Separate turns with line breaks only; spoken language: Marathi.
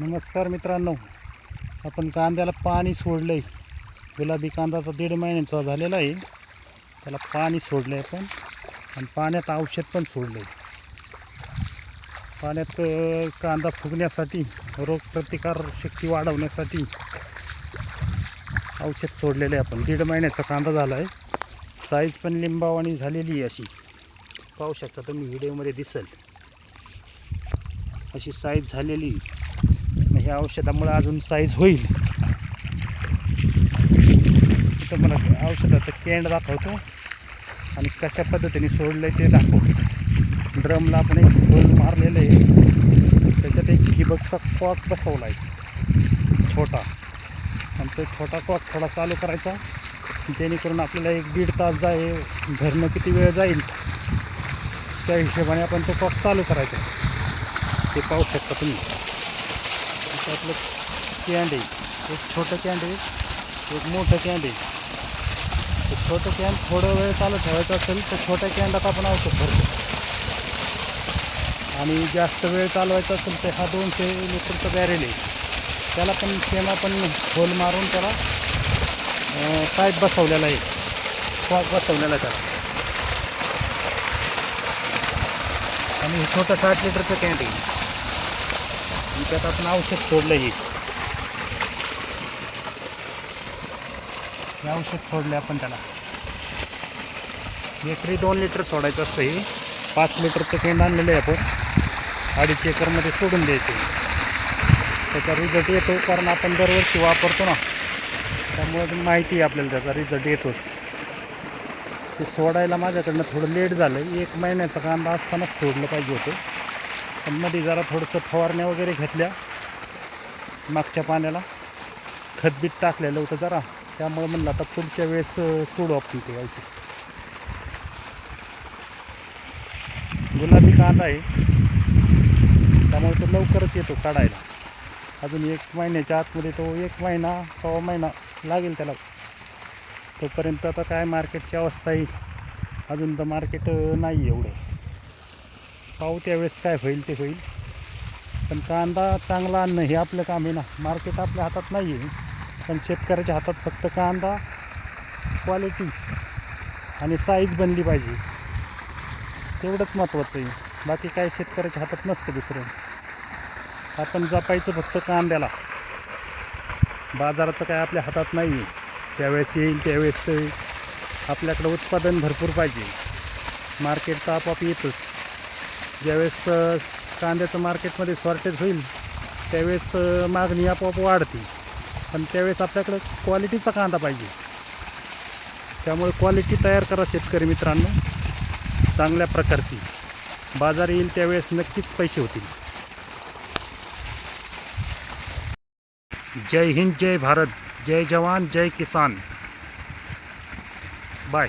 नमस्कार मित्रांनो. आपण कांद्याला पाणी सोडलं आहे गुलाबी कांदा तर दीड महिन्याचा झालेला आहे. त्याला पाणी सोडलं आहे आपण. आणि पाण्यात औषध पण सोडलं आहे पाण्यात कांदा फुगण्यासाठी रोगप्रतिकार शक्ती वाढवण्यासाठी औषध सोडलेलं आहे आपण. दीड महिन्याचा कांदा झाला आहे साईज पण लिंबावाणी झालेली आहे अशी. पाहू शकता तुम्ही व्हिडिओमध्ये दिसेल. अशी साईज झालेली ह्या औषधामुळे अजून साईज होईल. इथं मला औषधाचं कॅन्ड दाखवतो. आणि कशा पद्धतीने सोडलं ते दाखवतो. ड्रमला आपण एक होल मारलेलं आहे. त्याच्यात एक ठिबकचा कॉक बसवला आहे छोटा. आणि तो छोटा कॉक थोडा चालू करायचा. जेणेकरून आपल्याला एक दीड तास जाईल भरणं किती वेळ जाईल? त्या हिशोबाने आपण तो कॉक चालू करायचा ते पाहू शकता तुम्ही. त्यातलं आपलं कॅन्ड आहे. एक छोटं कॅन्ड आहे. एक मोठं कॅन्ड आहे. छोटं कॅन थोडं वेळ चालू ठेवायचं असेल तर छोट्या कॅन्डात आपण औषध भरतो. आणि जास्त वेळ चालवायचा असेल तर हा दोनशे लिटरचा बॅरेल आहे. त्याला पण सेम आपण होल मारून त्याला पाईप बसवलेला आहे. कॉक बसवलेला आहे त्याला. आणि हे छोटं साठ लिटरचं कॅन्ट आहे. त्यात आपण औषध सोडलं आहे हे औषध सोडले आपण त्याला. एकरी दोन लिटर सोडायचं असतं हे. पाच लिटरचं केंड आणलेलं आहे आपण. अडीच एकरमध्ये सोडून द्यायचं त्याचा रिझल्ट येतो कारण आपण दरवर्षी वापरतो ना. त्यामुळे माहिती आहे आपल्याला त्याचा रिझल्ट येतोच. ते सोडायला माझ्याकडनं थोडं लेट झालं एक महिन्याचा कांदा असतानाच सोडलं पाहिजे होतं. पण मध्ये जरा थोडंसं फवारण्या वगैरे घेतल्या मागच्या पाण्याला. खतबीत टाकलेलं होतं जरा. त्यामुळे म्हणलं आता पुढच्या वेळेस सोडू आपण ते औषध. गुलाबी कांदा आहे. त्यामुळे तो लवकरच येतो काढायला. अजून एक महिन्याच्या आतमध्ये तो एक महिना सव्वा महिना लागेल त्याला. तोपर्यंत आता काय मार्केटची अवस्था आहे? अजून तर मार्केट नाही एवढं. पाहू त्यावेळेस काय होईल ते होईल. पण कांदा चांगला आणणं हे आपलं काम आहे ना. मार्केट आपल्या हातात नाही आहे. पण शेतकऱ्याच्या हातात फक्त कांदा क्वालिटी आणि साईज बनली पाहिजे. तेवढंच महत्त्वाचं आहे. बाकी काय शेतकऱ्याच्या हातात नसतं दुसरं. आपण जपायचं फक्त कांद्याला. बाजाराचं काय आपल्या हातात नाही आहे. ज्यावेळेस येईल त्यावेळेस ते आपल्याकडं उत्पादन भरपूर पाहिजे. मार्केट तर आपोआप येतच. ज्यावेळेस कांद्याचं मार्केटमध्ये शॉर्टेज होईल त्यावेळेस मागणी आपोआप वाढते. पण त्यावेळेस आपल्याकडं क्वालिटीचा कांदा पाहिजे. त्यामुळे क्वालिटी तयार करा शेतकरी मित्रांनो. चांगल्या प्रकारची. बाजार येईल त्यावेळेस नक्कीच पैसे होतील. जय हिंद जय भारत. जय जवान जय किसान. बाय